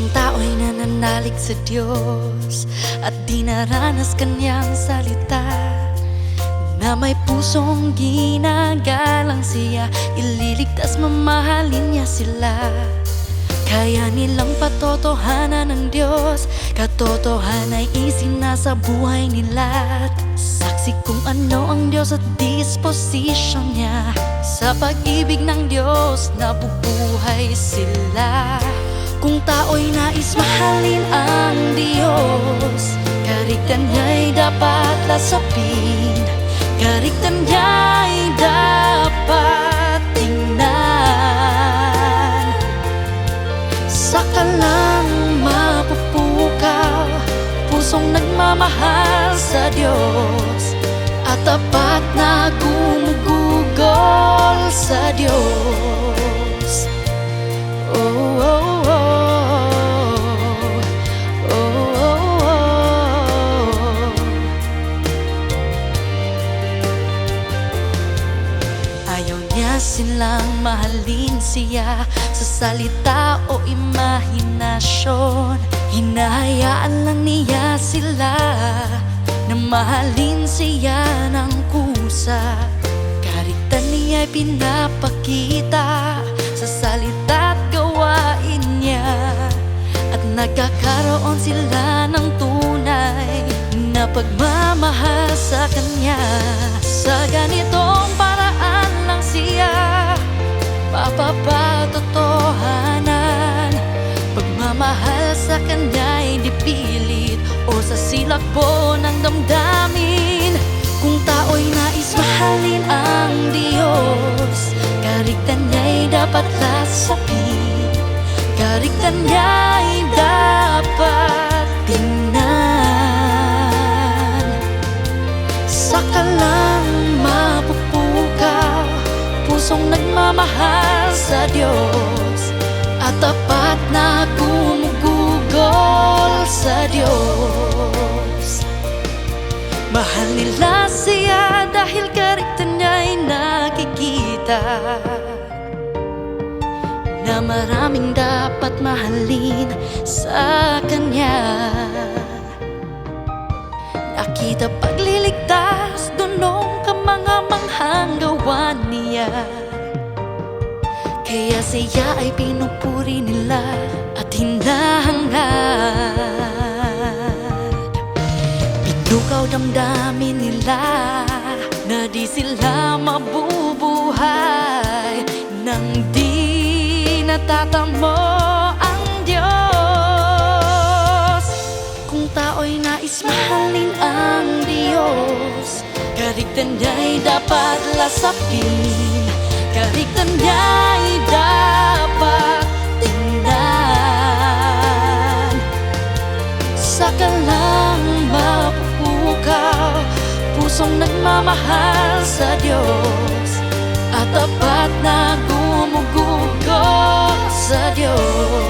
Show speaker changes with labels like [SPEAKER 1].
[SPEAKER 1] Ang tao'y nananalig sa Diyos At di naranas kanyang salita Na may pusong ginagalang siya. Ililigtas mamahalin niya sila. Kaya nilang patotohanan ng Diyos. Katotohanan ay isinasa buhay nila. Saksi kung ano ang Diyos at disposisyon niya. Sa pag-ibig ng Diyos nabubuhay sila Kung tao'y nais mahalin ang Diyos Kariktan niya'y dapat lasapin. Kariktan niya'y dapat tingnan. Saka lang mapupukaw Pusong nagmamahal sa Diyos At tapat na gumugugol silang mahalin siya Sa salita o imahinasyon. Hinahayaan lang niya sila Na mahalin siya ng kusa. Kariktan niya'y pinapakita Sa salita at gawain niya. At nagkakaroon sila ng tunay Na pagmamahal sa kanya. Sa ganitong sa kanya'y di pilit O sa silak po ng damdamin. Kung tao'y nais mahalin ang Diyos Kariktan niya'y dapat lasapin Kariktan niya'y dapat tingnan. Saka lang mapupukaw Pusong nagmamahal sa Diyos. At tapat na gumugugol sa Diyos. Mahal nila siya dahil kariktan niya'y nakikita. Na maraming dapat mahalin sa Kanya. Nakita pagliligtas dunong ka mga manghang gawa niya. Kaya siya ay pinupuri nila damdamin nila na di sila mabubuhay Nang di natatamo ang Diyos. Kung tao'y nais mahalin ang Diyos Kariktan niya'y dapat lasapin. Kariktan niya'y dapat tingnan. Saka lang lugaw Pusong nagmamahal sa Diyos. At tapat na gumugugod sa Diyos.